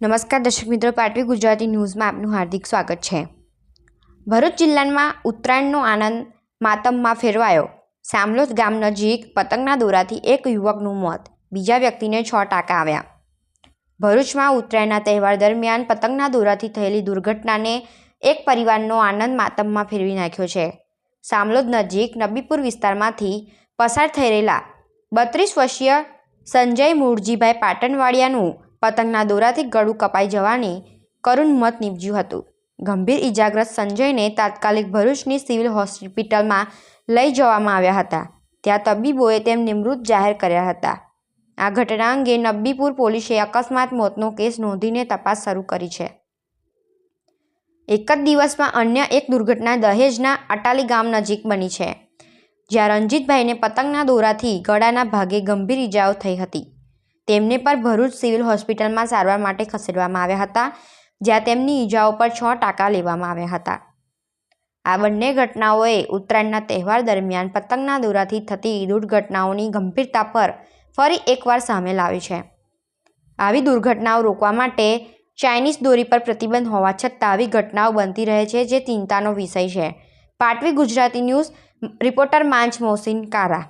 નમસ્કાર દર્શક મિત્રો, પાટવી ગુજરાતી ન્યૂઝમાં આપનું હાર્દિક સ્વાગત છે. ભરૂચ જિલ્લામાં ઉત્તરાયણનો આનંદ માતમમાં ફેરવાયો. સામલોદ ગામ નજીક પતંગના દોરાથી એક યુવકનું મોત, બીજા વ્યક્તિને છ ટાંકા આવ્યા. ભરૂચમાં ઉત્તરાયણના તહેવાર દરમિયાન પતંગના દોરાથી થયેલી દુર્ઘટનાને એક પરિવારનો આનંદ માતમમાં ફેરવી નાખ્યો છે. સામલોદ નજીક નબીપુર વિસ્તારમાંથી પસાર થઈ રહેલા બત્રીસ વર્ષીય સંજય મૂળજીભાઈ પાટણવાડિયાનું પતંગના દોરાથી ગળું કપાઈ જવાની કરુણ મોત નીપજ્યું હતું. ગંભીર ઇજાગ્રસ્ત સંજયને તાત્કાલિક ભરૂચની સિવિલ હોસ્પિટલમાં લઈ જવામાં આવ્યા હતા. ત્યાં તબીબોએ તેમને મૃત જાહેર કર્યા હતા. આ ઘટના અંગે નબ્બીપુર પોલીસે અકસ્માત મોતનો કેસ નોંધીને તપાસ શરૂ કરી છે. એક જ દિવસમાં અન્ય એક દુર્ઘટના દહેજના અટાલી ગામ નજીક બની છે, જ્યાં રણજીતભાઈને પતંગના દોરાથી ગળાના ભાગે ગંભીર ઇજાઓ થઈ હતી. તેમને પર ભરૂચ સિવિલ હોસ્પિટલમાં સારવાર માટે ખસેડવામાં આવ્યા હતા, જ્યાં તેમની ઈજાઓ પર છ ટાંકા લેવામાં આવ્યા હતા. આ બંને ઘટનાઓએ ઉત્તરાયણના તહેવાર દરમિયાન પતંગના દોરાથી થતી દુર્ઘટનાઓની ગંભીરતા પર ફરી એકવાર સામે લાવી છે. આવી દુર્ઘટનાઓ રોકવા માટે ચાઇનીઝ દોરી પર પ્રતિબંધ હોવા છતાં આવી ઘટનાઓ બનતી રહે છે, જે ચિંતાનો વિષય છે. પાટવી ગુજરાતી ન્યૂઝ, રિપોર્ટર માંચ મોહસિન કારા.